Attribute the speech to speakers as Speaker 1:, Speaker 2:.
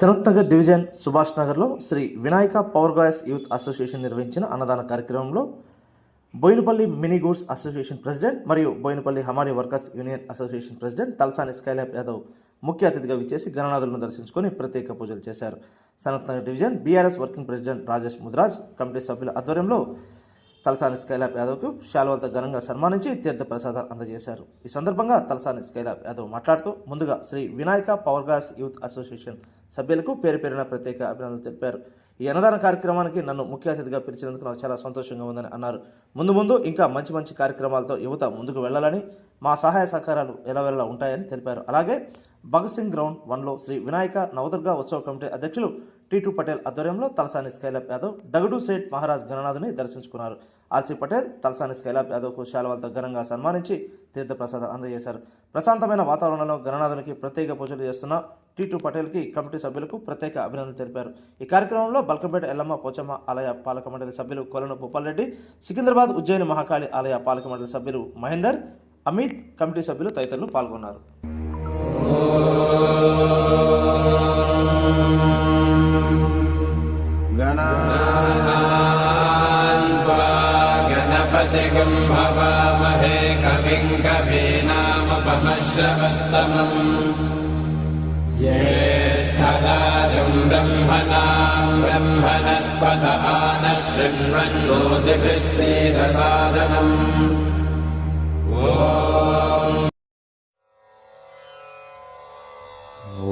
Speaker 1: Sarath Nagar division Subhash నగర్లో Shri Vinayaka power guys youth association నిర్వహించిన అన్నదాన కార్యక్రమంలో Boinapalli mini goods association president మరియు Boinapalli హమారీ workers union association president Talasani Skylab Yadav ముఖ్య అతిథిగా విచ్చేసి గణనాథులను దర్శించుకొని ప్రత్యేక పూజలు చేశారు. Sanath Nagar division BRS working president Rajesh Mudraj committee సభ్యుల ఆధ్వర్యంలో తలసాని స్కైలాబ్ యాదవ్కు శాలువలతో ఘనంగా సన్మానించి తీర్థ ప్రసాదాలు అందజేశారు. ఈ సందర్భంగా తలసాని స్కైలాబ్ యాదవ్ మాట్లాడుతూ ముందుగా Shri Vinayaka power guys youth association సభ్యులకు పేరు పేరున ప్రత్యేక అభినందనలు తెలిపారు. ఈ అన్నదాన కార్యక్రమానికి నన్ను ముఖ్య అతిథిగా పిలిచినందుకు నాకు చాలా సంతోషంగా ఉందని అన్నారు. ముందు ముందు ఇంకా మంచి మంచి కార్యక్రమాలతో యువత ముందుకు వెళ్ళాలని మా సహాయ సహకారాలు ఎలవెల్లా ఉంటాయని తెలిపారు. అలాగే భగత్ సింగ్ గ్రౌండ్ వన్లో శ్రీ వినాయక నవదుర్గా ఉత్సవ కమిటీ అధ్యక్షులు టీటు పటేల్ ఆధ్వర్యంలో తలసాని స్కైలాబ్ యాదవ్ డగడు సేట్ మహారాజ్ గణనాథుని దర్శించుకున్నారు. ఆర్సీ పటేల్ తలసాని స్కైలాబ్ యాదవ్కు శాలువాలతో ఘనంగా సన్మానించి తీర్థప్రసాదం అందజేశారు. ప్రశాంతమైన వాతావరణంలో గణనాథునికి ప్రత్యేక పూజలు చేస్తున్న టీటు పటేల్కి కమిటీ సభ్యులకు ప్రత్యేక అభినందనలు తెలిపారు. ఈ కార్యక్రమంలో బల్కంపేట ఎల్లమ్మ పోచమ్మ ఆలయ పాలక మండలి సభ్యులు కొలను భూపాల్రెడ్డి సికింద్రాబాద్ ఉజ్జయిని మహాకాళి ఆలయ పాలక మండలి సభ్యులు మహేందర్ అమిత్ కమిటీ సభ్యులు తదితరులు పాల్గొన్నారు.
Speaker 2: नान्त्वा गणपदकम् भवामहे कविम् कवीनामपमश्रवस्तमम्। ज्येष्ठदारम् पमश्रमस्तमम् ज्येष्ठदायम् ब्रह्मणाम् ब्रह्मणःपदशृण्वन्मोदकस्य साधनम् ओ